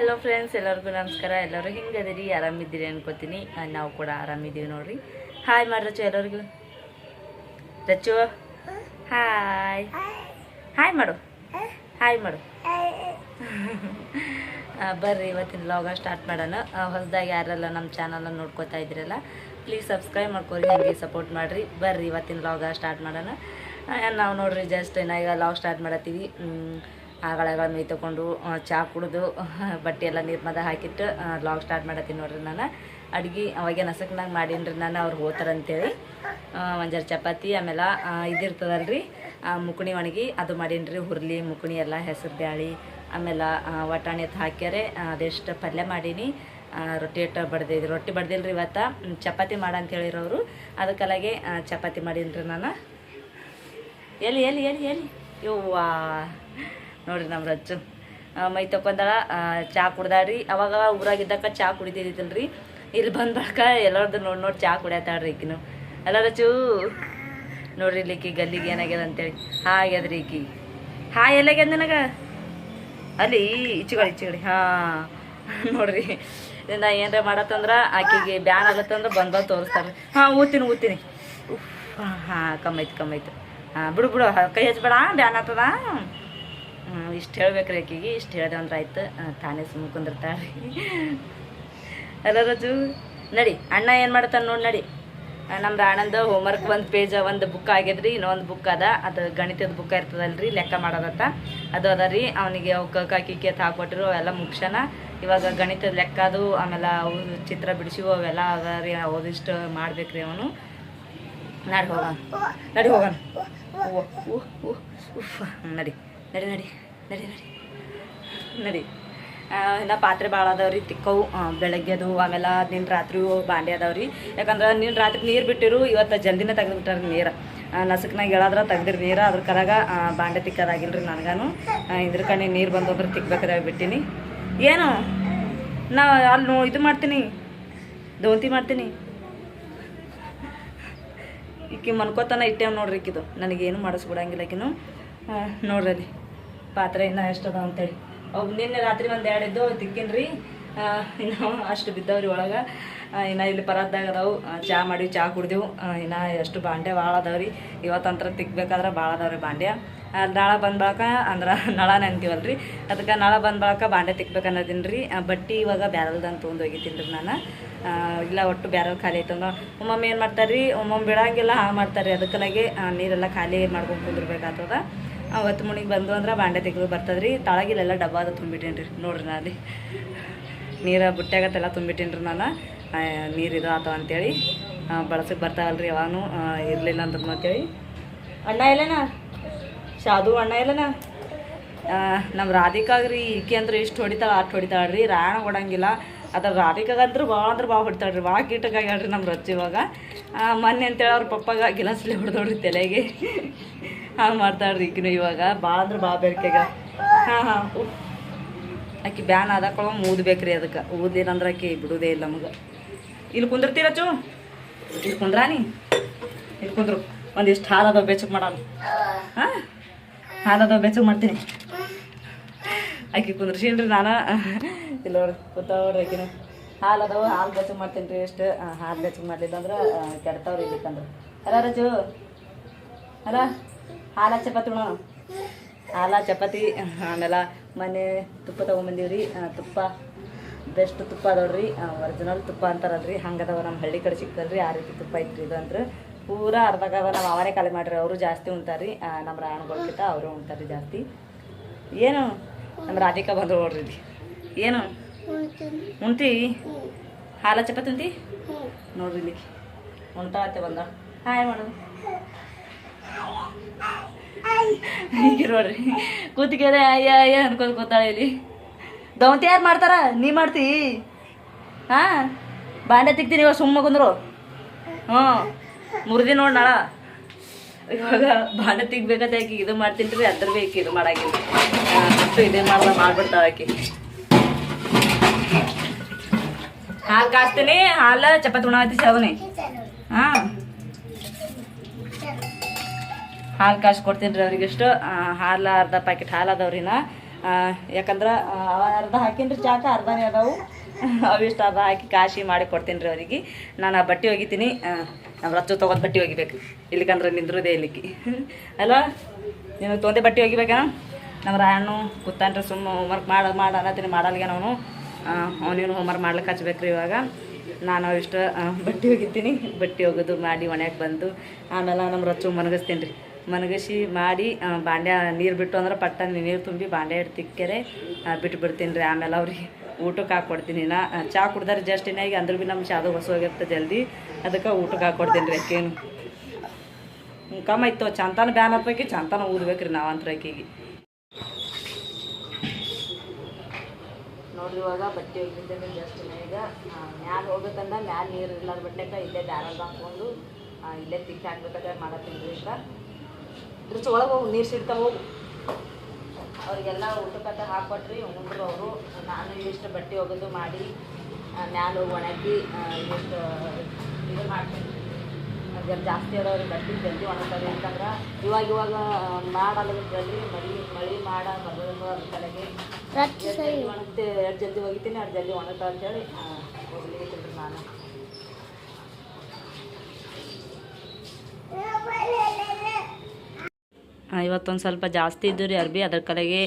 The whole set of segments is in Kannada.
ಹಲೋ ಫ್ರೆಂಡ್ಸ್ ಎಲ್ಲರಿಗೂ ನಮಸ್ಕಾರ. ಎಲ್ಲರೂ ಹಿಂಗದಿರಿ ಆರಾಮಿದ್ದೀರಿ ಅನ್ಕೋತೀನಿ. ನಾವು ಕೂಡ ಆರಾಮಿದ್ದೀವಿ ನೋಡ್ರಿ. ಹಾಯ್ ಮಾಡಿ ರಚು ಎಲ್ಲರಿಗೂ? ರಚು? ಹಾಯ್ ಹಾಯ್ ಮಾಡು. ಹಾಯ್ ಮಾಡು. ಬರ್ರಿ, ಇವತ್ತಿನ ಲಾಗ ಸ್ಟಾರ್ಟ್ ಮಾಡೋಣ. ಹೊಸದಾಗಿ ಯಾರೆಲ್ಲ ನಮ್ಮ ಚಾನಲ್ ನೋಡ್ಕೋತಾ ಇದ್ದೀರಲ್ಲ ಪ್ಲೀಸ್ ಸಬ್ಸ್ಕ್ರೈಬ್ ಮಾಡ್ಕೊರಿ ಹಂಗೆ ಸಪೋರ್ಟ್ ಮಾಡಿರಿ. ಬರ್ರಿ, ಇವತ್ತಿನ ಲಾಗ ಸ್ಟಾರ್ಟ್ ಮಾಡೋಣ. ನಾವು ನೋಡ್ರಿ ಜಸ್ಟ್ ನಾವೀಗ ಲಾಗ್ ಸ್ಟಾರ್ಟ್ ಮಾಡತ್ತೀವಿ. ಆಗಳಗಳ ಮೈ ತೊಗೊಂಡು ಚಹಾ ಕುಡಿದು ಬಟ್ಟೆ ಎಲ್ಲ ನೀರು ಮದ ಹಾಕಿಟ್ಟು ಲಾಗ್ ಸ್ಟಾರ್ಟ್ ಮಾಡತ್ತೀನಿ ನೋಡ್ರಿ ನಾನು. ಅಡುಗೆ ಅವಾಗೆ ನಸಕ್ನಾಗ ಮಾಡೀನಿ ನಾನು ಅವ್ರು ಹೋತಾರಂತೇಳಿ ಒಂದು ಚಪಾತಿ ಆಮೇಲೆ ಇದಿರ್ತದಲ್ಲ ಆ, ಮುಕುಣಿ ಒಣಗಿ ಅದು ಮಾಡೀನಿ ರೀ ಹುರ್ಲಿ ಮುಕುಣಿ ಎಲ್ಲ ಹೆಸರು ಬ್ಯಾಳಿ ಆಮೇಲೆ ವಟಾಣಿ ಎತ್ತು ಹಾಕ್ಯಾರೆ ಅದೆಷ್ಟು ಪಲ್ಯ ಮಾಡೀನಿ ರೊಟ್ಟಿ ಇಟ್ಟು ಬಡ್ದಿದ್ದು ರೊಟ್ಟಿ ಬಡ್ದಿಲ್ರಿ ಇವತ್ತು ಚಪಾತಿ ಮಾಡ ಅಂತ ಹೇಳಿರೋರು ಅದಕ್ಕಲಾಗೆ ಚಪಾತಿ ಮಾಡೀನಿ ರೀ ನಾನು. ಎಲ್ಲಿ ಎಲ್ಲಿ ಎಲ್ಲಿ ಎಲ್ಲಿ? ಯವ್ವಾ. ನೋಡ್ರಿ ನಮ್ಮ ರಚ್ಚು ಮೈ ತೊಕೊಂಡಾಳ ಚಹಾ ಕುಡ್ದಾಡ್ರಿ ಅವಾಗ ಊರಾಗಿದ್ದಾಗ ಚಹಾ ಕುಡಿದಿದ್ದಿಲ್ರಿ ಇಲ್ಲಿ ಬಂದ ಬಳಿಕ ಎಲ್ಲರದ್ದು ನೋಡಿ ನೋಡಿ ಚಹಾ ಕುಡಿಯತ್ತಾಳ್ರಿ ಈಕಿನು. ಅಲ್ಲ ರಚು ನೋಡ್ರಿ ಇಲ್ಲಿ ಈಕಿ ಗಲ್ಲಿಗೆ ಏನಾಗ್ಯದ ಅಂತೇಳಿ. ರೀ ಈಕಿ. ಹಾ ಎಲ್ಲಾಗ್ಯದ ನನಗ? ಅಲ್ಲಿ ಇಚ್ಚುಗಳು ಇಚ್ಚುಗಳಿ ಹಾ, ನೋಡ್ರಿ. ಇದನ್ನ ಏನಾರ ಮಾಡತ್ತಂದ್ರೆ ಆಕಿಗೆ ಬ್ಯಾನ್ ಆಗತ್ತಂದ್ರೆ ಬಂದ್ ಬಂದು ತೋರಿಸ್ತಾರೆ ಹಾಂ, ಊತೀನಿ ಊತೀನಿ. ಹಾಂ ಕಮ್ಮೈತು ಕಮ್ಮೈತು ಹಾಂ, ಬಿಡು ಬಿಡು, ಕೈ ಹಚ್ಬೇಡ, ಬ್ಯಾನ್ ಆಗ್ತದ. ಇಷ್ಟು ಹೇಳ್ಬೇಕ್ರಿ ಆಕಿಗೆ, ಇಷ್ಟು ಹೇಳ್ದೆ ಅಂದ್ರೆ ಆಯ್ತು. ತಾನೇ ಸುಮ್ಮ ಕುಂದಿರ್ತಾಳೆ. ಅಲ್ಲ ರಜು ನಡಿ, ಅಣ್ಣ ಏನು ಮಾಡ್ತಾನೆ ನೋಡಿ, ನಡಿ. ನಮ್ದು ಆನಂದ ಹೋಮ್ವರ್ಕ್ ಒಂದು ಪೇಜ್ ಒಂದು ಬುಕ್ ಆಗ್ಯದ್ರಿ ಇನ್ನೊಂದು ಬುಕ್ ಅದ. ಅದು ಗಣಿತದ ಬುಕ್ ಇರ್ತದಲ್ರಿ, ಲೆಕ್ಕ ಮಾಡೋದತ್ತ. ಅದು ಅದ ರೀ, ಅವನಿಗೆ ಅವಕ್ಕೆ ಕಾಕಿ ಕೆತ್ ಹಾಕ್ಕೊಟ್ರು ಅವೆಲ್ಲ ಮುಗ್ಸನ. ಇವಾಗ ಗಣಿತದ ಲೆಕ್ಕ ಅದು, ಆಮೇಲೆ ಅವು ಚಿತ್ರ ಬಿಡಿಸಿವು, ಅವೆಲ್ಲ ಅದ ರೀ ಓದಿಷ್ಟು ಮಾಡ್ಬೇಕ್ರಿ ಅವನು. ನಡಿ ಹೋಗೋಣ. ನಡಿ ಹೋಗೋಣ. ನಡಿ. ನಡಿ ನಡಿ ನಡಿ ನಡಿ. ನಡಿ. ಇನ್ನು ಪಾತ್ರೆ ಭಾಳ ಅದಾವ್ರಿ, ತಿಕ್ಕವು. ಬೆಳಗ್ಗೆ ಬೆಳಗ್ಗೆದು ಆಮೇಲೆ ನಿನ್ನ ರಾತ್ರಿ ಬಾಂಡೆ ಅದಾವ್ರಿ. ಯಾಕಂದ್ರೆ ನಿನ್ನ ರಾತ್ರಿ ನೀರು ಬಿಟ್ಟಿರು, ಇವತ್ತು ಜಲ್ದಿನೇ ತೆಗೆದುಬಿಟ್ಟಾರ ನೀರು. ನಸಕ್ನಾಗ ಹೇಳಾದ್ರೆ ತೆಗ್ದಿರಿ ನೀರು, ಅದ್ರ ಕರಾಗ ಬಾಂಡೆ ರೀ ನನಗಾನು. ಇದ್ರ ಕಣ್ಣಿ ನೀರು ಬಂದೋದ್ರೆ ತಿಕ್ಬೇಕಾದಾಗ ಬಿಟ್ಟಿನಿ. ಏನು? ನಾ ಅಲ್ಲಿ ನೋ, ಇದು ಮಾಡ್ತೀನಿ. ದೋಂತಿ ಮಾಡ್ತೀನಿ. ಈಕಿ ಮನ್ಕೋತನ ಇಟ್ಟೇವ್ ನೋಡ್ರಿ ಈಕಿದು. ನನಗೇನು ಮಾಡಿಸ್ಬಿಡಂಗಿಲ್ಲ ಈಕಿನು. ನೋಡ್ರಿ ಪಾತ್ರೆ ಇನ್ನೂ ಎಷ್ಟದ ಅಂತೇಳಿ. ಅವು ನಿನ್ನೆ ರಾತ್ರಿ ಒಂದು ಎರಡು ಇದ್ದು ತಿಕ್ಕಿನ್ರಿ. ಇನ್ನೂ ಅಷ್ಟು ಬಿದ್ದವ್ರಿ ಒಳಗೆ. ಇನ್ನು ಇಲ್ಲಿ ಪರದ್ದಾಗ ಅದಾವು. ಚಹಾ ಮಾಡಿ ಚಾ ಕುಡ್ದೆವು. ಇನ್ನು ಎಷ್ಟು ಬಾಂಡೆ ಭಾಳ ಅದಾವ್ರಿ. ಇವತ್ತಂತ್ರ ತಿಕ್ಬೇಕಾದ್ರೆ ಭಾಳ ಅದಾವ್ರಿ ಬಾಂಡೆ ಆ, ನಾಳೆ ಬಂದ ಬಳಕ ಅಂದ್ರೆ ನಳ ನೆನ್ತೀವಲ್ರಿ ಅದಕ್ಕೆ ನಳ ಬಂದ ಬಳಕ ಬಾಂಡೆ ತಿಕ್ಬೇಕು ಅನ್ನೋದಿನ ರೀ ಬಟ್ಟಿ ಇವಾಗ ಬ್ಯಾರಲ್ದಂತ ತೊಗೊಂಡು ಹೋಗಿದ್ದೀನಿ ರೀ ನಾನು ಇಲ್ಲ ಒಟ್ಟು ಬ್ಯಾರಲ್ ಖಾಲಿ ಆಯ್ತಂದ್ರೆ ಒಮ್ಮೊಮ್ಮೆ ಏನು ಮಾಡ್ತಾರೆ ರೀ ಒಮ್ಮೊಮ್ಮೆ ಬಿಡಂಗಿಲ್ಲ ಹಾಳು ಮಾಡ್ತಾರೆ ಅದಕ್ಕಲಾಗೆ ನೀರೆಲ್ಲ ಖಾಲಿ ಮಾಡ್ಕೊಂಡು ಕುಂದಿರ್ಬೇಕಾಗ್ತದ. ಅವತ್ತು ಮುಣಿಗೆ ಬಂದು ಅಂದ್ರೆ ಬಾಂಡೆ ತೆಗೆದು ಬರ್ತದ್ರಿ. ತಳಗಿಲೆಲ್ಲ ಡಬ್ಬ ಅದು ತುಂಬಿಟ್ಟೇನ್ರಿ. ರೀ ನೋಡ್ರಿ ನಾ ಅಲ್ಲಿ. ನೀರು ಬುಟ್ಟ್ಯಾಗತ್ತೆಲ್ಲ ತುಂಬಿಟ್ಟೇನ್ರಿ ರೀ ನಾನು. ಆ, ನೀರು ಇದು ಆತವ ಅಂತೇಳಿ. ಬಳಸಕ್ಕೆ ಬರ್ತಾವಲ್ರಿ ಯಾವಾಗೂ ಇರಲಿಲ್ಲ ಅಂತ ಅಂತೇಳಿ ಅಣ್ಣ ಇಲ್ಲೇನ ಶಾದು ಅಣ್ಣ ಇಲ್ಲನ ನಮ್ಮ ರಾಧಿಕಾಗ್ರಿ ಈಕೆ ಅಂದ್ರೆ ಇಷ್ಟು ಹೊಡಿತಾಳೆ ಅಷ್ಟು ಹೊಡಿತಾಳ್ರಿ. ರಾಣ ಕೊಡಂಗಿಲ್ಲ ಅದ್ರ ರಾಧಿಕಾಗಂದ್ರೆ ಭಾಳ ಅಂದ್ರೆ ಭಾಳ ಹೊಡಿತಾಳ್ರಿ. ಭಾಳ ಕೀಟಕ್ಕಾಗ್ಯಾಳ್ರಿ ನಮ್ಮ ರಚ್ಚು ಇವಾಗ ಆ, ಮೊನ್ನೆ ಅಂತೇಳಿ ಅವ್ರ ಪಪ್ಪಾಗ ಗಿಲಾಸ್ಲಿ ಹೊಡೆದೋಡ್ರಿ ತಲೆಗೆ. ಹಾಂ, ಮಾಡ್ತಾಳ್ರಿ ಈಗಿನ ಇವಾಗ. ಭಾಳ ಅಂದ್ರೆ ಭಾಳ ಬೇಡಿಕೆಗ ಹಾಂ ಹಾಂ. ಆಕಿ ಬ್ಯಾನ್ ಆದಾಕೊಳ ಊದ್ಬೇಕ್ರಿ ಅದಕ್ಕೆ. ಊದಿಲ್ಲಂದ್ರೆ ಆಕಿ ಬಿಡುವುದೇ ಇಲ್ಲ ನಮಗೆ. ಇಲ್ಲಿ ಕುಂದಿರ್ತೀರಚ್ಚು ಇಲ್ಲಿ ಕುಂದ್ರಾನಿ ಇಲ್ಲಿ ಕುಂದ್ರು. ಒಂದಿಷ್ಟು ಹಾಲು ಅದಾವ ಬೆಚ್ಚಗೆ ಮಾಡೋಣ ಹಾಂ? ಹಾಲು ಅದಾವ ಬೆಚ್ಚಗೆ ಮಾಡ್ತೀನಿ. ಆಕಿ ಕುಂದ್ರಸೀನ್ರಿ ನಾನು. ಇಲ್ಲ ನೋಡ್ರಿ ಕೂತಾವ್ರಿ ಆಕಿನ. ಹಾಲು ಅದಾವ, ಹಾಲು ಬೆಚ್ಚಗೆ ಮಾಡ್ತೀನಿ ರೀ ಎಷ್ಟು ಹಾಲು ಬೆಚ್ಚಗೆ ಮಾಡಲಿಲ್ಲ ಅಂದ್ರೆ ಕೆಡ್ತಾವ್ರಿ ಇಲ್ಲಿಕಂದ್ರೆ ಅಲ್ಲ ರಜು ಅಲ್ಲ ಹಾಲ ಚಪಾತಿ ಉಣೋಣ. ಹಾಲ ಚಪಾತಿ ಆಮೇಲೆ ಮನೆ ತುಪ್ಪ ತೊಗೊಂಬಂದೀವ್ರಿ. ರೀ ತುಪ್ಪ ಬೆಸ್ಟ್ ತುಪ್ಪ ಅದಾವ್ರಿ. ಒರಿಜಿನಲ್ ತುಪ್ಪ ಅಂತಾರಲ್ರಿ. ಹಂಗದವ ನಮ್ಮ ಹಳ್ಳಿ ಕಡೆ ಸಿಕ್ಕಲ್ರಿ ಆ ರೀತಿ ತುಪ್ಪ ಇತ್ತು ಇದು ಅಂದ್ರೆ. ಪೂರ ಅರ್ಧಕ್ಕದ ನಮ್ಮ ಅವರೇ ಖಾಲಿ ಮಾಡ್ರಿ. ಅವರು ಜಾಸ್ತಿ ಉಣ್ತಾರ್ರಿ. ನಮ್ಮ ರಾಯಣಗೊಳ್ಕಿಂತ ಅವರು ಉಣ್ತಾರ್ರಿ ಜಾಸ್ತಿ. ಏನು? ನಮ್ಮ ರಾಧಿಕಾ ಬಂದ್ರು ನೋಡ್ರಿ ಏನು? ಉಣ್ತಿ? ಹಾಲ ಚಪಾತಿ ಉಂತಿ ನೋಡ್ರಿ ಇಲ್ಲಿ. ಉಣ್ತಾಳತ್ತೆ ಬಂದ ಹಾಯ್ ಮಾಡೋದು ಹೀಗೆ ನೋಡ್ರಿ ಕೂತ್ಕೆರೆ ಅಯ್ಯ ಅಯ್ಯ ಅನ್ಕೊಂಡ್ ಕೂತಾಳೆ ಇಲ್ಲಿ. ದೌಂತಿ ಯಾರು ಮಾಡ್ತಾರ? ನೀ ಮಾಡ್ತಿ. ಹಾ? ಬಾಂಡೆ ತಿಕ್ತೀನಿ ಇವಾಗ ಸುಮ್ಮ ಕುಂದ್ರು. ಹ್ಞೂ. ಮುರಿದಿ ನೋಡಿ ನಾಳ. ಇವಾಗ ಬಾಂಡೆ ತಿಗ್ಬೇಕಂತ ಆಕಿ ಇದು ಮಾಡ್ತೀನಿ ರೀ ಅದ್ರ ಬೇಕು ಇದು ಮಾಡಾಕಿಲ್ಲ ಅಷ್ಟು ಇದೇ ಮಾಡ್ದ ಮಾಡ್ಬಿಡ್ತಾವ ಆಕಿ. ಹಾಲು ಕಾಸ್ತೀನಿ. ಹಾಲು, ಚಪಾತಿ ಉಣಾತಿ ಸಾವನಿ ಹಾಂ. ಹಾಲು ಕಾಸು ಕೊಡ್ತೀನಿ ರೀ ಅವ್ರಿಗೆಷ್ಟು ಹಾಲು ಅರ್ಧ ಪ್ಯಾಕೆಟ್ ಹಾಲು ನಾ. ಯಾಕಂದ್ರೆ ಅವ ಅರ್ಧ ಹಾಕಿನ್ರಿ ಚಾಕ, ಅರ್ಧನೇ ಅದಾವು. ಅವಿಷ್ಟು ಅರ್ಧ ಹಾಕಿ ಕಾಶಿ ಮಾಡಿ ಕೊಡ್ತೀನಿ ರೀ ಅವರಿಗೆ. ನಾನು ಆ ಬಟ್ಟೆ ಒಗಿತೀನಿ. ನಮ್ಮ ರಚ್ಚು ತೊಗೊಂಡು ಬಟ್ಟೆ ಒಗಿಬೇಕು. ಇಲ್ಲಿಕಂದ್ರೆ ನಿಂದ್ರದೇ ಇಲ್ಲಿಕ್ಕೆ ಅಲ್ಲ ನೀನು ತೊಂದೆ ಬಟ್ಟೆ ಒಗಿಬೇಕಾ? ನಮ್ಮ ರಾಯಣ್ಣು ಕೂತಾನ್ರಿ ಸುಮ್ಮ ಹೋಮ್ವರ್ಕ್ ಮಾಡ ಮಾಡ ಅನ್ನತ್ತೀನಿ, ಮಾಡಲ್ಗೆ ಅವನು ಅವನೇನು ಹೋಮ್ವರ್ಕ್ ಮಾಡ್ಲಿಕ್ಕೆ ಹಚ್ಬೇಕು ರೀ ಇವಾಗ. ನಾನು ಇಷ್ಟು ಬಟ್ಟೆ ಒಗಿತೀನಿ. ಬಟ್ಟೆ ಒಗೆದು ಮಾಡಿ ಒಣಕ್ಕೆ ಬಂದು. ಆಮೇಲೆ ನಮ್ಮ ರಚ್ಚು ಮನಗಿಸ್ತೀನಿ ರೀ ಮನಗಿಸಿ ಮಾಡಿ ಬಾಂಡೆ ನೀರು ಬಿಟ್ಟು ಅಂದ್ರೆ ಪಟ್ಟ ನೀರು ತುಂಬಿ ಬಾಂಡೆ ಇಟ್ಟು ತಿಕ್ಕೆರೆ ಬಿಟ್ಟು ಬಿಡ್ತೀನಿ ರೀ. ಆಮೇಲೆ ಅವ್ರಿಗೆ ಊಟಕ್ಕೆ ಹಾಕ್ಕೊಡ್ತೀನಿ ನಾ. ಚಾ ಕುಡ್ದಾರೆ ಜಸ್ಟ್ ಇನ್ನಾಗಿ ಅಂದ್ರೆ ಭೀ ನಮ್ಮ ಚಾದು ಹೊಸ ಹೋಗಿರ್ತದೆ ಜಲ್ದಿ. ಅದಕ್ಕೆ ಊಟಕ್ಕೆ ಹಾಕ್ಕೊಡ್ತೀನಿ ರೀ ಅಕ್ಕೇನು. ಕಮ್ಮ ಇತ್ತು ಚಂತಾನ ಬ್ಯಾನ್ ಹತ್ತಿ ಚಂತಾನ ಊದ್ಬೇಕು ರೀ ನಾವಂತರ ಆಕಿಗೆ ನೋಡ್ರಿ, ಇವಾಗ ಬಟ್ಟೆ ಒಗಿದ್ದೇನೆ ಜಸ್ಟ್ ಈಗ. ಮ್ಯಾಲ ಹೋಗ್ಬೇಕಂದ್ರೆ ಮ್ಯಾಲ ನೀರು ಇರ್ಲಾರ ಬಟ್ಟೆಕ ಇಲ್ಲೇ ಬ್ಯಾರಲ್ ಹಾಕೊಂಡು ಇಲ್ಲೇ ತಿಕ್ಕಿ ಹಾಕ್ಬೇಕಾದ್ರೆ ಮಾಡತ್ತೀನಿ ಈಗ ರುಚಿ ಒಳಗೆ ಹೋಗಿ ನೀರು ಸಿಡ್ತಾ ಹೋಗು. ಅವರಿಗೆಲ್ಲ ಊಟಕ್ಕಂತ ಹಾಕ್ಕೊಟ್ರಿ ಉಂಡ್ರು ಅವರು. ನಾನು ಇಷ್ಟು ಬಟ್ಟೆ ಒಗೆದು ಮಾಡಿ ಮ್ಯಾಲ ಒಣಗಿ ಇಷ್ಟು ಇದು ಮಾಡ್ತೀನಿ. ಜಲ್ ಜಾಸ್ತಿ ಅದಾವ್ರಿ ಬಟ್ಟೆ ಜಲ್ದಿ ಒಣಗ್ತದೆ ಅಂತಂದ್ರೆ ಇವಾಗ ಇವಾಗ ಮಾಡಲ್ಲ ಜಲ್ದಿ ಮಳಿ ಮಳಿ ಮಾಡ ಬರೋದ್ರ ಕಡೆಗೆ ಎಷ್ಟು ಜಲ್ದಿ ಒಣಗ್ತೆ ಎರಡು ಜಲ್ದಿ ಒಗಿತೀನಿ ಅಷ್ಟು ಜಲ್ದಿ ಒಣಗ್ತಾವ ಅಂತೇಳಿ ಹೋಗ್ಲಿಕ್ಕೆ ನಾನು. ಇವತ್ತೊಂದು ಸ್ವಲ್ಪ ಜಾಸ್ತಿ ಇದ್ದು ರೀ ಅರ್ಬಿ. ಅದ್ರ ಕಲೆಗೆ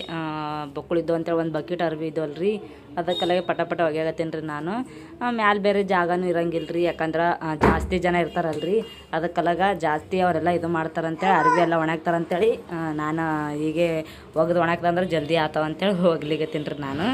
ಬೊಕ್ಕಳಿದ್ದು ಅಂತೇಳಿ ಒಂದು ಬಕೆಟ್ ಅರ್ಬಿ ಇದ್ದು ರೀ ಅದ್ರ ಕಲೆಗೆ ಪಟ ಪಟ ಒಗ್ಯಾಗತ್ತೀನಿ ರೀ ನಾನು. ಮ್ಯಾಲೆ ಬೇರೆ ಜಾಗನೂ ಇರಂಗಿಲ್ಲ ರೀ. ಯಾಕಂದ್ರೆ ಜಾಸ್ತಿ ಜನ ಇರ್ತಾರಲ್ರಿ. ಅದ್ರ ಕಲಾಗ ಜಾಸ್ತಿ ಅವರೆಲ್ಲ ಇದು ಮಾಡ್ತಾರಂತೇಳಿ ಅರ್ಬಿ ಎಲ್ಲ ಒಣಗ್ತಾರಂತೇಳಿ ನಾನು ಹೀಗೆ ಒಗೆದು ಒಣಗ್ತಂದ್ರೆ ಜಲ್ದಿ ಆತವಂತೇಳಿ ಅಂತೇಳಿ ಹೋಗ್ಲಿಕತ್ತೀನಿ ರೀ ನಾನು.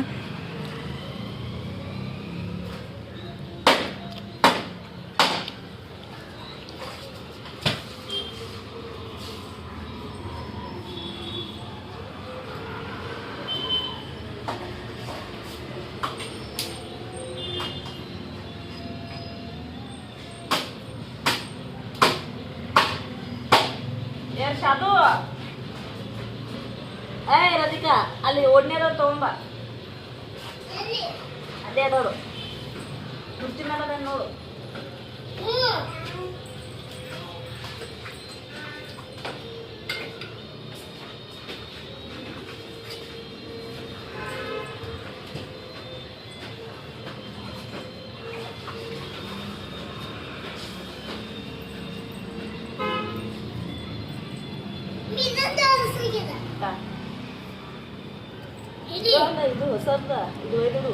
ಇದು ಹೊಸದ ಇದು ಒಯ್ದು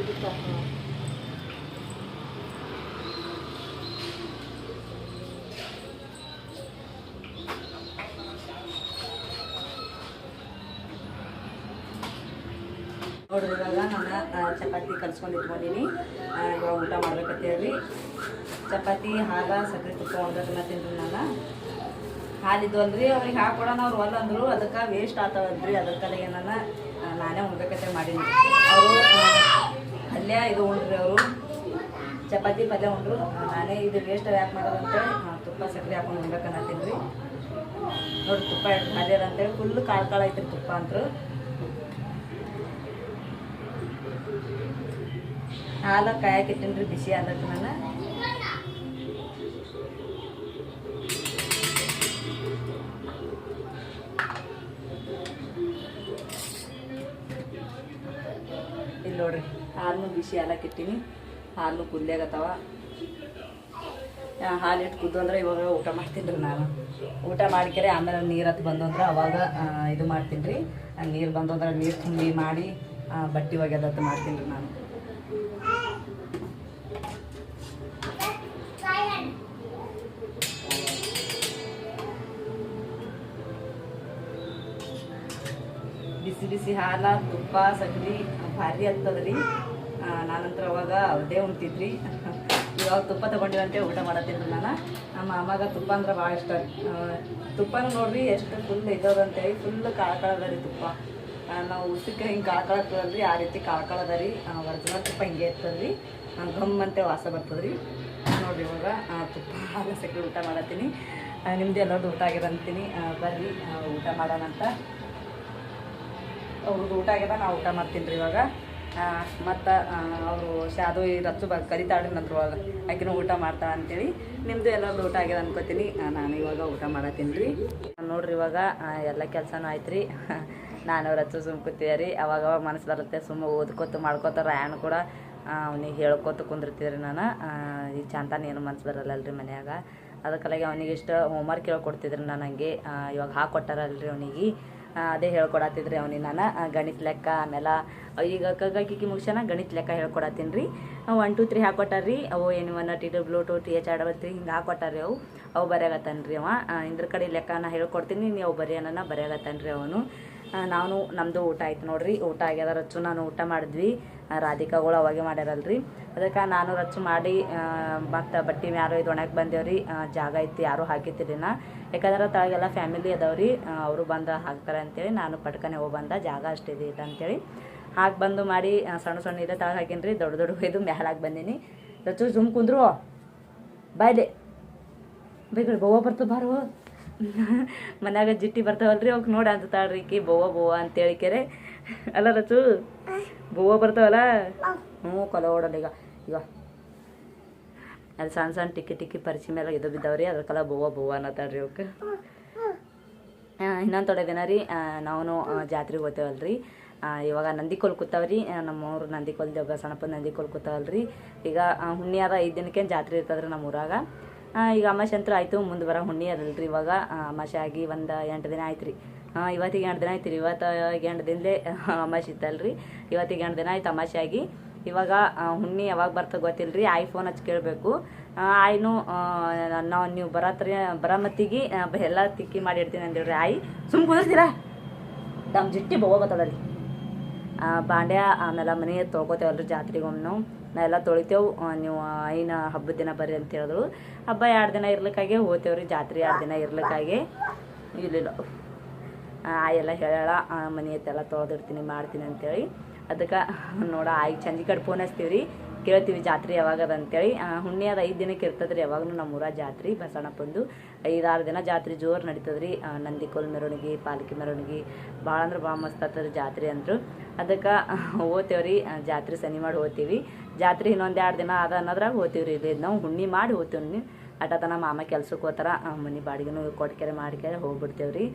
ಇದು ತಾ, ನೋಡ್ರಿ ಇವಾಗ ನಾನು ಚಪಾತಿ ಕಲ್ಸ್ಕೊಂಡು ಇಟ್ಕೊಂಡಿನಿ. ಇವಾಗ ಊಟ ಮಾಡ್ಬೇಕಂತೇಳಿ. ಚಪಾತಿ ಹಾಲ ಸಕ್ಕರೆ ತುಪ್ಪ ತಿಂದ್ರಿ ನಾನು. ಹಾಲಿದ್ದು ಅಂದ್ರಿ ಅವ್ರಿಗೆ ಹಾಕೊಡೋಣ ಅವ್ರು ಒಲ್ಲ ಅಂದ್ರು ಅದಕ್ಕೆ ವೇಸ್ಟ್ ಆಗ್ತಾವಲ್ರಿ ಅದಕ್ಕೆ ಕಡೆಗೆ ನಾನೇ ಉಣ್ಬೇಕಂತ ಮಾಡೀನಿ ಅವರು ಪಲ್ಯ ಇದು ಉಂಡ್ರಿ ಅವರು. ಚಪಾತಿ ಪಲ್ಯ ಉಂಡ್ರು. ನಾನೇ ಇದು ವೇಸ್ಟ್ ಯಾಕೆ ಮಾಡೋದಂತೆ. ತುಪ್ಪ ಸಕ್ಕರೆ ಹಾಕೊಂಡು ಉಣ್ಬೇಕನ್ನತ್ತೀನಿ ರೀ ನೋಡಿ, ತುಪ್ಪ ಖಾಲಿ ಅಂತೇಳಿ ಫುಲ್ ಕಾಳು ಕಾಳು ಐತ್ರಿ ತುಪ್ಪ ಅಂತರು. ಹಾಲು ಕಾಯಕ್ಕೆ ಇಟ್ಟಿನ್ರಿ, ಬಿಸಿ ಆದಕ್ಕೆ ನಾನು. ನೋಡ್ರಿ ಹಾಲನ್ನು ಬಿಸಿ ಹಾಲಕ್ಕೆ ಇಟ್ಟಿನಿ. ಹಾಲು ಕುದ್ಯಾಗತ್ತವ ಹಾಲು ಇಟ್ಟು ಕುದ್ದು ಅಂದ್ರೆ ಇವಾಗ ಊಟ ಮಾಡ್ತೀನಿ ನಾನು ಊಟ ಮಾಡ್ಕರೆ ಆಮೇಲೆ ನೀರು ಹತ್ತು ಬಂದು ಅಂದ್ರೆ ಅವಾಗ ಇದು ಮಾಡ್ತೀನಿ ರೀ ನೀರು ಬಂದು ಅಂದ್ರೆ ನೀರು ತುಂಬಿ ಮಾಡಿ ಬಟ್ಟೆ ಒಗೆದತ್ತು ಮಾಡ್ತೀನಿ ರೀ ನಾನು ಬಿಸಿ ಬಿಸಿ ಹಾಲ, ತುಪ್ಪ ಸಗಣಿ ಭಾರಿ ಹತ್ತದ್ರಿ ನಾನಂತರ ಅವಾಗ ಅದೇ ಉಣ್ತಿದ್ರಿ ಇವಾಗ ತುಪ್ಪ ತಗೊಂಡಿವಂತೆ ಊಟ ಮಾಡತ್ತಿದ್ರು ನಾನು. ನಮ್ಮ ಅಮ್ಮಗ ತುಪ್ಪ ಅಂದ್ರೆ ಭಾಳ ಇಷ್ಟ ರೀ. ಆ, ತುಪ್ಪನೂ ನೋಡ್ರಿ ಎಷ್ಟು ಫುಲ್ ಇದ್ದದಂತೇಳಿ ಫುಲ್ ಕಾಳ್ಕಾಳದ ರೀ ತುಪ್ಪ. ನಾವು ಉಸಕ್ಕೆ ಹಿಂಗೆ ಕಾಳ್ಕೊಳತ್ತದಲ್ರಿ ಆ ರೀತಿ ಕಾಳ್ಕಾಳದ ರೀ. ಒರಿಜಿನಲ್ ತುಪ್ಪ ಹಿಂಗೆ ಇರ್ತದ್ರಿ ಗಮ್ ಅಂತೆ ವಾಸ ಬರ್ತದ್ರಿ ನೋಡ್ರಿ ಇವಾಗ ತುಪ್ಪ ಹಾಲು ಊಟ ಮಾಡತ್ತೀನಿ. ನಿಮ್ದು ಎಲ್ಲರದ್ದು ಊಟ ಆಗಿರಂತೀನಿ. ಬರ್ರಿ ಊಟ ಮಾಡೋಣ ಅಂತ ಅವ್ರದ್ದು ಊಟ ಆಗ್ಯದ ನಾ ಊಟ ಮಾಡ್ತೀನಿ ರೀ ಇವಾಗ ಮತ್ತು ಅವರು ಶಾದು ಈ ರಚ್ಚು ಬ ಕರಿತಾಳ್ರಿ ನಂತರ ಒಳಗೆ ಆಕಿನೂ ಊಟ ಮಾಡ್ತಾ ಅಂತೇಳಿ ನಿಮ್ಮದು ಎಲ್ಲರದ್ದು ಊಟ ಆಗ್ಯದ ಅನ್ಕೋತೀನಿ. ನಾನು ಇವಾಗ ಊಟ ಮಾಡತ್ತೀನಿ ರೀ ನೋಡ್ರಿ ಇವಾಗ ಎಲ್ಲ ಕೆಲಸನೂ ಆಯ್ತು ರೀ ನಾನು ರಚ್ಚು ಸುಮ್ ಕೂತಿದ್ದೆ ರೀ. ಅವಾಗ ಅವಾಗ ಮನಸ್ಸು ಬರುತ್ತೆ ಸುಮ್ಮ ಓದ್ಕೋತ ಮಾಡ್ಕೋತ ರಾಯಣ್ಣ ಕೂಡ. ಅವ್ನಿಗೆ ಹೇಳ್ಕೊತ ಕುಂದಿರ್ತಿದ್ರಿ ನಾನು. ಈ ಚಂತಾನ ಏನು ಮನ್ಸು ಬರಲ್ಲಲ್ರಿ ಮನ್ಯಾಗ. ಅದಕ್ಕಲಾಗಿ ಅವನಿಗೆ ಇಷ್ಟು ಹೋಮ್ವರ್ಕ್ ಹೇಳ್ಕೊಡ್ತಿದ್ರಿ ನಾನು ಹಂಗೆ. ಇವಾಗ ಹಾಕೊಟ್ಟಾರಲ್ರಿ ಅವನಿಗೆ. ಅದೇ ಹೇಳ್ಕೊಡತ್ತಿದ್ರಿ ಅವ್ನಿಗೆ ನಾನು. ಗಣಿತ ಲೆಕ್ಕ ಆಮೇಲೆ ಈಗ ಕಗಾಕಿಕ್ಕಿ ಮುಗಿಸೋಣ ಗಣಿತ ಲೆಕ್ಕ ಹೇಳ್ಕೊಡತ್ತೀನಿ ರೀ ಒನ್ ಟು ತ್ರೀ ಹಾಕೊಟ್ಟಾರ್ರಿ. ಅವು ಏನು one T W two T H R three ಹಿಂಗೆ ಹಾಕೊಟ್ಟಾರ್ರಿ ಅವು. ಅವು ಬರೆಯಾಗತ್ತಾನ ರೀ ಅವ ಇದ್ರ ಕಡೆ ಲೆಕ್ಕನ ಹೇಳ್ಕೊಡ್ತೀನಿ, ನೀವು ಬರೆಯೋಣ ಬರೆಯಾಗತ್ತಾನ ರೀ ಅವನು ನಾನು ನಮ್ಮದು ಊಟ ಆಯ್ತು ನೋಡ್ರಿ. ಊಟ ಆಗ್ಯದ ರಚ್ಚು ನಾನು ಊಟ ಮಾಡಿದ್ವಿ. ರಾಧಿಕಾಗಳು ಅವಾಗೆ ಮಾಡ್ಯಾರಲ್ರಿ. ಅದಕ್ಕೆ ನಾನು ರಚ್ಚು ಮಾಡಿ ಮತ್ತು ಬಟ್ಟೆ ಯಾರೋ ಇದು ಒಣಗೆ ಬಂದೇವ್ರಿ. ಜಾಗ ಇತ್ತು ಯಾರೂ ಹಾಕಿತ್ತಿರಿ ನಾ ಯಾಕಂದ್ರೆ ತಳಗೆಲ್ಲ ಫ್ಯಾಮಿಲಿ ಅದಾವ್ರಿ. ಅವರು ಬಂದು ಹಾಕ್ತಾರೆ ಅಂತೇಳಿ ನಾನು ಪಟ್ಕನೆ ಹೋಗಿ ಬಂದ. ಜಾಗ ಅಷ್ಟಿದೆ ಇದು ಅಂತೇಳಿ. ಹಾಕಿ ಬಂದು ಮಾಡಿ ಸಣ್ಣ ಸಣ್ಣ ಇದೆ ತಳಗೆ ಹಾಕಿನ್ರಿ. ದೊಡ್ಡ ದೊಡ್ಡ ಒಯ್ದು ಮ್ಯಾಲಾಗಿ ಬಂದೀನಿ. ರಚ್ಚು ಜುಮ್ ಕುಂದ್ರು. ಬಾಯ್ದೆ ಬೇಗ ಬೋವ ಬರ್ತು ಬಾರು? ಮನ್ಯಾಗ ಜಿಟ್ಟಿ ಬರ್ತಾವಲ್ರಿ ಅವ್ಕೆ ನೋಡಿ ಅಂತಾಳ್ರಿ ಈಕಿ ಬೋವ ಬೋವ ಅಂತೇಳಿ ಕೆರೆ. ಅಲ್ಲ ರಚು ಬೋವ ಬರ್ತಾವಲ್ಲ? ಹ್ಞೂ ಕೊಲ ಓಡಲ್ಲ ಈಗ. ಈಗ. ಅಲ್ಲಿ ಸಣ್ಣ ಸಣ್ಣ ಟಿಕ್ಕಿ ಟಿಕ್ಕಿ ಪರಿಚಯ ಮೇಲೆ ಇದು ಬಿದ್ದಾವ್ರಿ ಕಲ ಬೋವ ಬೋವ ಅನ್ನತ್ತಾಳ್ರಿ ಅವಕ್ಕೆ ಇನ್ನೊಂದು ತೊಡೆ ದಿನ ರೀ ನಾವು ಜಾತ್ರೆಗೆ ಹೋಗ್ತೇವಲ್ರಿ. ಇವಾಗ ನಂದಿಕೋಲ್ ಕೂತಾವ್ರಿ ರೀ ನಮ್ಮವ್ರು ನಂದಿಕೋಲ್ ದೇವ ಸಣ್ಣಪ್ಪ ನಂದಿಕೋಲ್ ಕೂತಾವಲ್ರಿ. ಈಗ ಆ, ಹುಣ್ಣಿ ಅದ ಐದು ದಿನಕ್ಕೆ ಜಾತ್ರೆ ಇರ್ತದ್ರಿ ನಮ್ಮ ಊರಾಗ. ಈಗ ಅಮಾಸೆ ಅಂತೂ ಆಯಿತು ಮುಂದೆ ಬರೋ ಹುಣ್ಣಿ ಅದಲ್ರಿ ಇವಾಗ ಅಮಾಶೆ ಆಗಿ ಒಂದು ಎಂಟು ದಿನ ಆಯ್ತು ರೀ ಇವತ್ತಿಗೆ ಎಂಟು ದಿನ ಆಯ್ತು ರೀ ಇವತ್ತು ಎಂಟು ದಿನದೇ ಅಮಾಸೆ ಇತ್ತಲ್ರಿ. ಇವತ್ತಿಗೆ ಎಂಟು ದಿನ ಆಯ್ತು ಅಮಾಸೆ ಆಗಿ. ಇವಾಗ ಹುಣ್ಣಿ ಯಾವಾಗ ಬರ್ತದೆ ಗೊತ್ತಿಲ್ರಿ ರೀ ಐ ಫೋನ್ ಹಚ್ಚಿ ಕೇಳಬೇಕು. ಆಯ್ನು ನಾವು ನೀವು ಬರತ್ರಿ ಬರಮತ್ತಿಗೆ ಎಲ್ಲ ತಿಕ್ಕಿ ಮಾಡಿ ಇಡ್ತೀನಿ ಅಂದೇಳ್ರಿ ಆಯಿ ಸುಮ್ ಕುದಿಸ್ತೀರಾ ತಮ್ಮ ಜಿಟ್ಟಿ ಬೋಗ ಬತ್ತದಲ್ಲಿ ಬಾಂಡ್ಯ, ಆಮೇಲೆ ಮನೆ ತೊಳ್ಕೊತೇವಲ್ರಿ ಜಾತ್ರೆಗೆ ಒಮ್ಮೆ ನಾವು ಎಲ್ಲ ತೊಳಿತೇವೆ ನೀವು ಐನ ಹಬ್ಬದ ದಿನ ಬರ್ರಿ ಅಂತ ಹೇಳಿದ್ರು. ಹಬ್ಬ ಎರಡು ದಿನ ಇರ್ಲಿಕ್ಕಾಗೆ ಹೋಗ್ತೇವ್ರಿ, ಜಾತ್ರೆ ಎರಡು ದಿನ ಇರ್ಲಿಕ್ಕಾಗೆ. ಇಲ್ಲಿಲ್ಲ. ಆ ಎಲ್ಲ ಹೇಳ ಮನೆ ಎತ್ತೆಲ್ಲ ತೊಳೆದಿರ್ತೀನಿ ಮಾಡ್ತೀನಿ ಅಂತೇಳಿ. ಅದಕ್ಕೆ ನೋಡ, ಆಯ್ತು ಚಂದಿ ಕಡೆ ಫೋನ್ ಹಚ್ತೀವಿ ರೀ ಕೇಳ್ತೀವಿ ಜಾತ್ರೆ ಯಾವಾಗ ಅದ ಅಂತೇಳಿ. ಹುಣ್ಣಿ ಅದು ಐದು ದಿನಕ್ಕೆ ಇರ್ತದ್ರಿ ಯಾವಾಗಲೂ ನಮ್ಮ ಊರ ಜಾತ್ರೆ, ಬಸವಣ್ಣಪ್ಪಂದು. ಐದಾರು ದಿನ ಜಾತ್ರೆ ಜೋರು ನಡೀತದ್ರಿ. ನಂದಿ ನಂದಿಕೋಲ್ ಮೆರವಣಿಗೆ, ಪಾಲಕಿ ಮೆರವಣಿಗೆ. ಭಾಳ ಅಂದ್ರೆ ಭಾಳ ಮಸ್ತ್ ಆಗ್ತದೆ ಜಾತ್ರೆ ಅಂದರು. ಅದಕ್ಕೆ ಹೋಗ್ತೇವ್ರಿ. ಜಾತ್ರೆ ಸನಿ ಮಾಡಿ ಹೋಗ್ತೀವಿ. ಜಾತ್ರೆ ಇನ್ನೊಂದು ಎರಡು ದಿನ ಅದ ಅನ್ನೋದ್ರಾಗ ಹೋಗ್ತೀವಿ ರೀ ಇಲ್ಲಿ ನಾವು ಹುಣ್ಣಿ ಮಾಡಿ ಹೋಗ್ತೀವಿ ಅಟತನ ಮಾಮ ಕೆಲ್ಸಕ್ಕೆ ಹೋಗ್ತಾರ. ಮನಿ ಬಾಡಿಗೆನೂ ಕೊಟ್ಕೆರೆ, ಮಾಡಿಕೆರೆ ಹೋಗ್ಬಿಡ್ತೇವ್ರಿ.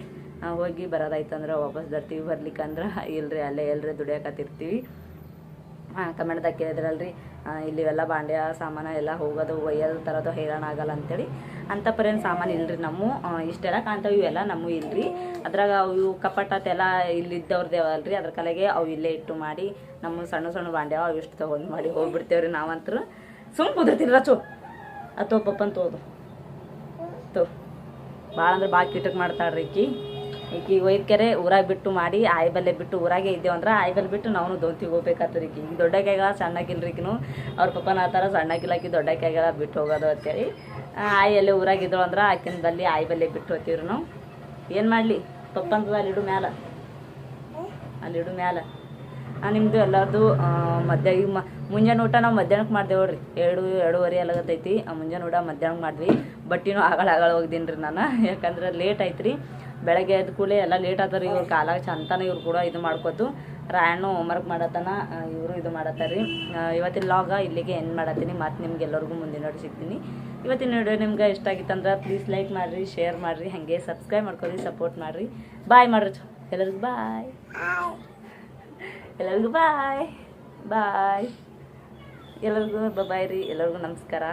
ಹೋಗಿ ಬರೋದಾಯ್ತಂದ್ರೆ ವಾಪಸ್ ಬರ್ತೀವಿ ಬರ್ಲಿಕ್ಕಂದ್ರೆ ಇಲ್ರಿ ಅಲ್ಲೇ ಎಲ್ರಿ ದುಡಿಯಾಕತ್ತಿರ್ತೀವಿ. ಕಮೆಂಟ್ದಾಗ ಕೇಳಿದ್ರಲ್ರಿ ಆ, ಇಲ್ಲಿ ಎಲ್ಲ ಬಾಂಡ್ಯ ಸಾಮಾನು ಎಲ್ಲ ಹೋಗೋದು ಒಯ್ಯೋದು ತರೋದು ಹೈರಾಣ ಆಗಲ್ಲ ಅಂತೇಳಿ. ಅಂತ ಪರೇನು ಸಾಮಾನು ಇಲ್ರಿ ನಮ್ಮ. ಇಷ್ಟೆಲ್ಲ ಕಾಣ್ತಾವೆ ಇವೆಲ್ಲ ನಮ್ಮ ಇಲ್ರಿ. ಅದ್ರಾಗ ಅವು ಕಪಟತೆಲ್ಲ ಇಲ್ಲಿದ್ದವ್ರದ್ದು ಅಲ್ರಿ ಅದ್ರ ಕಲೆಗೆ ಅವು ಇಲ್ಲೇ ಇಟ್ಟು ಮಾಡಿ ನಮ್ಮ ಸಣ್ಣ ಸಣ್ಣ ಬಾಂಡ್ಯ ಅವು ಇಷ್ಟು ತೊಗೊಂಡು ಮಾಡಿ ಹೋಗ್ಬಿಡ್ತೇವ್ರಿ ನಾವಂತರೂ. ಸುಮ್ ಕುದಿರ್ತೀರಿ ರಚು ಅಥವಾ ಪಪ್ಪನ್ ಹೋದು ತೋ. ಭಾಳ ಅಂದ್ರೆ ಭಾಳ ಕಿಟಕ್ ಮಾಡ್ತಾಳ್ರಿ ಈಕಿ. ಈಕಿ ಒಯ್ಕೆರೆ ಊರಾಗ ಬಿಟ್ಟು ಮಾಡಿ ಆಯಿ ಬಲ್ಲೆ ಬಿಟ್ಟು ಊರಾಗೆ ಇದ್ದೇವೆ ಅಂದ್ರೆ ಆಯ್ ಬಲ್ಲೆ ಬಿಟ್ಟು ನಾವು ದೋತಿಗೆ ಹೋಗ್ಬೇಕಾಗ್ತದೆ ಈಗ ದೊಡ್ಡಕ್ಕಾಗ ಸಣ್ಣಕ್ಕಿಲ್ರಿ ಈಕಿನು. ಅವ್ರ ಪಪ್ಪನ ಆ ಥರ ದೊಡ್ಡಕ್ಕಾಗೆಲ್ಲ ಬಿಟ್ಟು ಹೋಗೋದು ಅಂತೇಳಿ ಆಯಿ ಎಲ್ಲೇ ಊರಾಗ ಇದ್ದಳು ಅಂದ್ರೆ ಆಕಿನ ಬಲ್ಲಿ ಆಯ್ ಬಲ್ಲೆ ಬಿಟ್ಟು ಹೋಗ್ತೀವ್ರಿ ನಾವು ಏನು ಮಾಡಲಿ? ಪಪ್ಪಂತದ ಅಲ್ಲಿಡು ಮ್ಯಾಲ. ಅಲ್ಲಿಡು ಮ್ಯಾಲ. ನಿಮ್ಮದು ಎಲ್ಲರದು ಮಧ್ಯ ಈಗ ಮುಂಜಾನೆ ಊಟ ನಾವು ಮಧ್ಯಾಹ್ನಕ್ಕೆ ಮಾಡ್ದೇವು ರೀ ಎರಡು, ಎರಡೂವರೆ ಎಲ್ಲಗತ್ತೈತಿ ಮುಂಜಾನೆ ಊಟ ಮಧ್ಯಾಹ್ನಕ್ಕೆ ಮಾಡಿದ್ವಿ. ಬಟ್ಟಿನೂ ಆಗಳ ಆಗಳ ಹೋಗ್ದೀನಿ ರೀ ನಾನು. ಯಾಕಂದ್ರೆ ಲೇಟ್ ಆಯ್ತು ರೀ ಬೆಳಗ್ಗೆ ಎದ್ದ ಕೂಡಲೇ ಎಲ್ಲ ಲೇಟ್ ಆತಾರೆ ಇವ್ರ ಕಾಲಾಗ ಚಂತಾನ ಇವ್ರು ಕೂಡ ಇದು ಮಾಡ್ಕೋತು ಹೋಮ್ ಹೋಮ್ವರ್ಕ್ ಮಾಡತ್ತಾನ ಇವರು ಇದು ಮಾಡತ್ತಾರ. ರೀ ಇವತ್ತಿನ ಲಾಗ ಇಲ್ಲಿಗೆ ಏನು ಮಾಡತ್ತೀನಿ. ಮತ್ತು ನಿಮ್ಗೆ ಎಲ್ಲರಿಗೂ ಮುಂದಿನ ನೋಡಿ ಸಿಗ್ತೀನಿ. ಇವತ್ತಿನ ವಿಡಿಯೋ ನಿಮ್ಗೆ ಇಷ್ಟ ಆಗಿತ್ತಂದ್ರೆ ಪ್ಲೀಸ್ ಲೈಕ್ ಮಾಡಿರಿ ಶೇರ್ ಮಾಡಿರಿ, ಹಾಗೆ ಸಬ್ಸ್ಕ್ರೈಬ್ ಮಾಡ್ಕೊರಿ ಸಪೋರ್ಟ್ ಮಾಡಿರಿ. ಬಾಯ್ ಮಾಡ್ರಿ ಎಲ್ಲರಿಗೂ ಬಾಯ್ ಎಲ್ಲರಿಗೂ ಬಾಯ್ ಬಾಯ್ ಎಲ್ಲರಿಗೂ ಬಾಯ್ ರೀ. ಎಲ್ಲರಿಗೂ ನಮಸ್ಕಾರ.